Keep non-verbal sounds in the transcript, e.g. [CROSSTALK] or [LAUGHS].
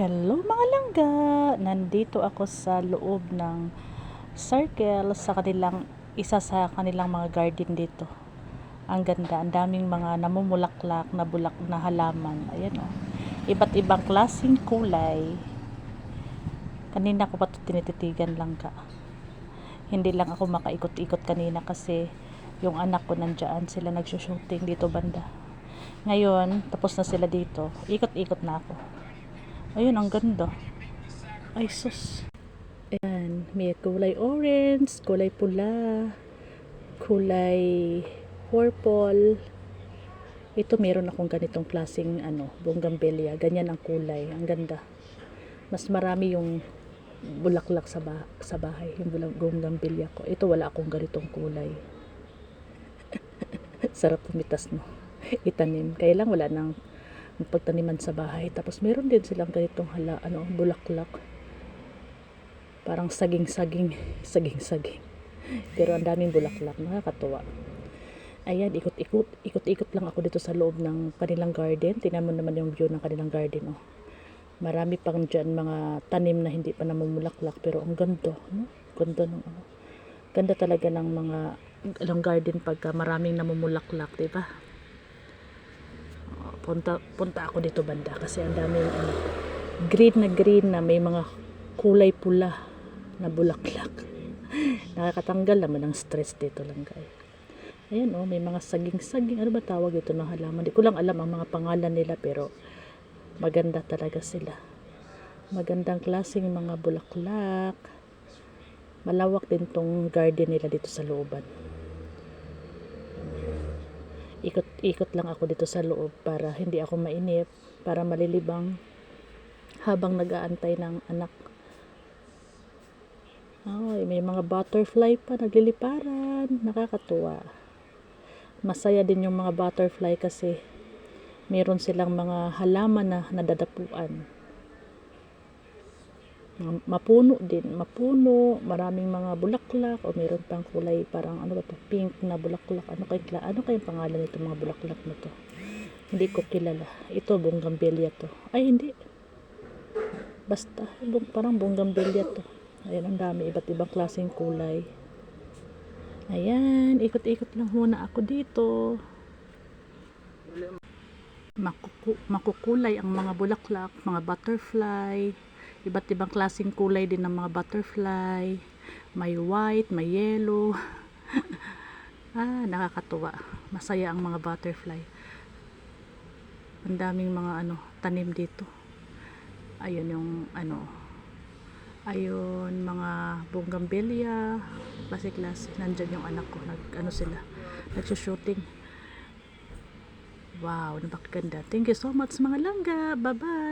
Hello mga langga! Nandito ako sa loob ng circle sa kanilang isa sa kanilang mga garden dito. Ang ganda, ang daming mga namumulaklak na bulak na halaman. Ayan o. Iba't ibang klaseng kulay. Kanina ko pa ito tinititigan lang ka. Hindi lang ako makaikot-ikot kanina kasi yung anak ko nandyan sila nagsushooting dito banda. Ngayon, tapos na sila dito. Ikot-ikot na ako. Ayun, ang ganda. Ay, sus. Ayan, may kulay orange, kulay pula, kulay purple. Ito, meron akong ganitong klaseng ano, bougainvillea. Ganyan ang kulay. Ang ganda. Mas marami yung bulaklak sa, ba sa bahay, yung bougainvillea ko. Ito, wala akong ganitong kulay. [LAUGHS] Sarap pumitas, no? Itanim. Kaya lang wala nang pagtaniman sa bahay. Tapos meron din silang ganitong hala, ano, bulaklak. Parang saging-saging, saging-saging. Pero ang daming bulaklak, nakakatuwa. Ayan, ikot-ikot, ikot-ikot lang ako dito sa loob ng kanilang garden. Tingnan mo naman yung view ng kanilang garden, oh. Marami pang dyan mga tanim na hindi pa namumulaklak, pero ang ganda, no? Ganda ng, ano. Ganda talaga ng mga ilang garden pagka maraming namumulaklak, di ba? Punta punta ako dito banda kasi ang daming ano, green na green na may mga kulay pula na bulaklak. [LAUGHS] Nakakatanggal naman ng stress dito lang guys. Ayan oh may mga saging-saging. Ano ba tawag ito ng halaman? Di ko lang alam ang mga pangalan nila pero maganda talaga sila. Magandang klaseng mga bulaklak. Malawak din tong garden nila dito sa looban ikot-ikot lang ako dito sa loob para hindi ako mainip, para malilibang habang nag-aantay ng anak. Ay, may mga butterfly pa nagliliparan, nakakatuwa. Masaya din yung mga butterfly kasi meron silang mga halaman na nadadapuan. Mapuno din, mapuno, maraming mga bulaklak o meron pang kulay parang ano ba to, pink na bulaklak. Ano kay ano kayong pangalan nito mga bulaklak na to? Hindi ko kilala. Ito bougainvillea to. Ay hindi. Basta bung, parang bougainvillea to. Ayan ang dami iba't ibang klaseng kulay. Ayan, ikot-ikot lang muna ako dito. Makuku makukulay ang mga bulaklak, mga butterfly, iba't ibang klaseng kulay din ng mga butterfly. May white, may yellow. [LAUGHS] Ah, nakakatuwa. Masaya ang mga butterfly. Ang daming mga ano, tanim dito. Ayun yung ano ayun mga bougainvillea. Klase-klase nandyan yung anak ko. Nag, ano sila nagsushooting. Wow napakaganda. Thank you so much mga langga. Bye bye